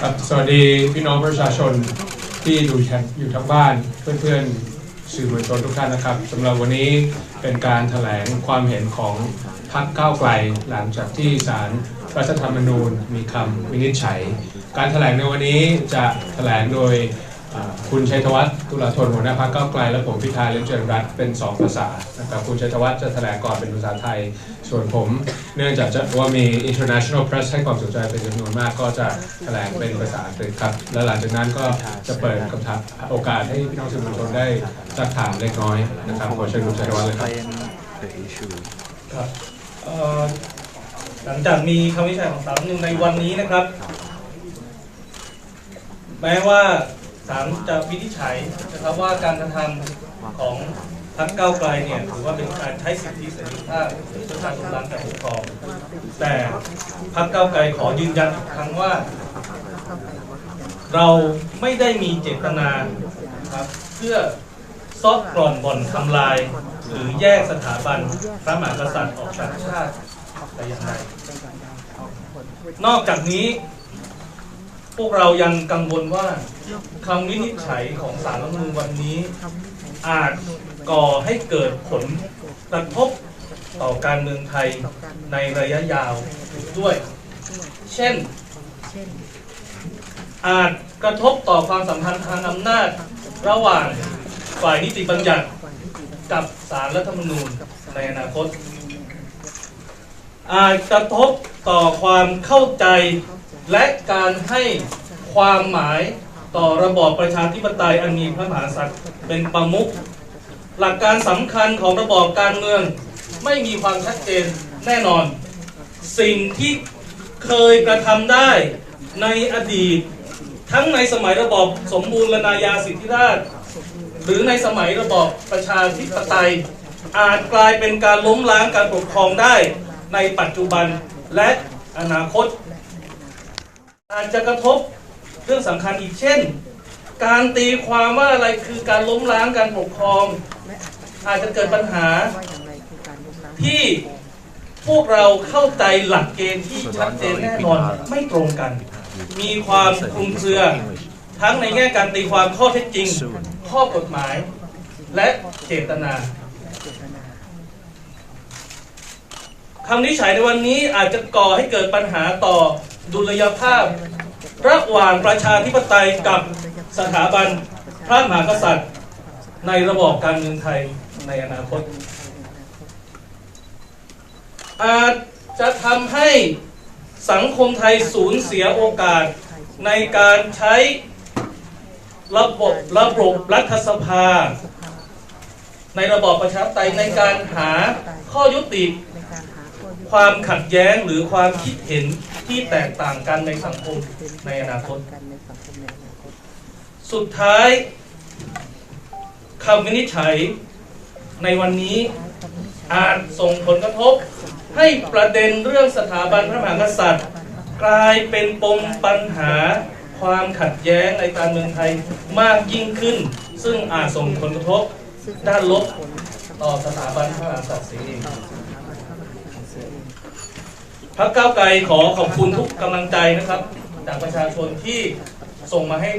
ครับสวัสดีพี่น้องประชาชนที่ดูแชทอยู่ทั้งบ้านเพื่อนๆสื่อมวลชนทุกท่านนะครับสำหรับวันนี้เป็นการแถลงความเห็นของพรรคก้าวไกลหลังจากที่ศาลรัฐธรรมนูญมีคำวินิจฉัย การแถลงในวันนี้จะแถลงโดย คุณชัยธวัฒน์ตุลาธนหัวหน้าพรรคก้าวไกลและผมพิธาเลี้ยงเจริญรัตน์เป็น 2 ภาษานะครับคุณชัยธวัฒน์จะแถลงก่อนเป็นภาษาไทย ส่วนผมเนื่องจากจว่ามี international press ให้ความสนใจเป็นจำนวนมากก็จะแถลงเป็นภาษาอังกฤษครับ และหลังจากนั้นก็จะเปิดคำถามโอกาสให้พี่น้องสื่อมวลชนได้สักถามเล็กน้อยนะครับขอเชิญคุณชัยธวัฒน์เลยครับหลังจากมีคำวิจัยของศารนูญในวันนี้นะครับ แม้ว่า ศาลจะวินิจฉัยนะครับว่าการกระทำของพรรคก้าวไกลเนี่ยถือว่าเป็นการใช้สิทธิเสรีภาพหรือประชาชนรังการปกครอง แต่พรรคก้าวไกลขอยืนยันอีกครั้งว่า เราไม่ได้มีเจตนาครับเพื่อซอกกร่อนบ่อนทำลาย หรือแยกสถาบันพระมหากษัตริย์ออกจากชาติแต่อย่างใดนอกจากนี้ พวกเรายังกังวลว่าคำวินิจฉัยของศาลรัฐธรรมนูญวันนี้ อาจก่อให้เกิดผลกระทบต่อการเมืองไทยในระยะยาวด้วย เช่น อาจกระทบต่อความสัมพันธ์ทางอำนาจ ระหว่างฝ่ายนิติบัญญัติกับสารรัฐธรรมนูญในอนาคต อาจกระทบต่อความเข้าใจ และการให้ความหมายต่อระบอบประชาธิปไตยอันมีพระมหากษัตริย์เป็นประมุขหลักการสำคัญของระบอบการเมืองไม่มีความชัดเจนแน่นอน สิ่งที่เคยกระทำได้ในอดีต ทั้งในสมัยระบอบสมบูรณาญาสิทธิราช หรือในสมัยระบอบประชาธิปไตย อาจกลายเป็นการล้มล้างการปกครองได้ในปัจจุบันและอนาคต อาจจะกระทบเรื่องสำคัญอีกเช่น การตีความว่าอะไรคือการล้มล้างการปกครอง อาจจะเกิดปัญหาที่พวกเราเข้าใจหลักเกณฑ์ที่ชัดเจนแน่นอนไม่ตรงกัน มีความคลุมเครือ ทั้งในแง่การตีความข้อเท็จจริง ข้อกฎหมาย และเจตนาคำนิจฉัยในวันนี้อาจจะก่อให้เกิดปัญหาต่อ ดุลยภาพ ระหว่างประชาธิปไตยกับสถาบันพระมหากษัตริย์ ในระบอบการเมืองไทยในอนาคต อาจจะทำให้สังคมไทยสูญเสียโอกาสในการใช้ระบบระบบรัฐสภา ในระบอบประชาธิปไตยในการหาข้อยุติ ความขัดแย้งหรือความคิดเห็นที่แตกต่างกันในสังคมในอนาคต สุดท้ายคำวินิจฉัยในวันนี้อาจส่งผลกระทบ ให้ประเด็นเรื่องสถาบันพระมหากษัตริย์ กลายเป็นปมปัญหาความขัดแย้งในการเมืองไทยมากยิ่งขึ้น ซึ่งอาจส่งผลกระทบด้านลบต่อสถาบันพระมหากษัตริย์เสียเอง พรรคก้าวไกลขอขอบคุณทุกกำลังใจนะครับ จากประชาชนที่ส่งมาให้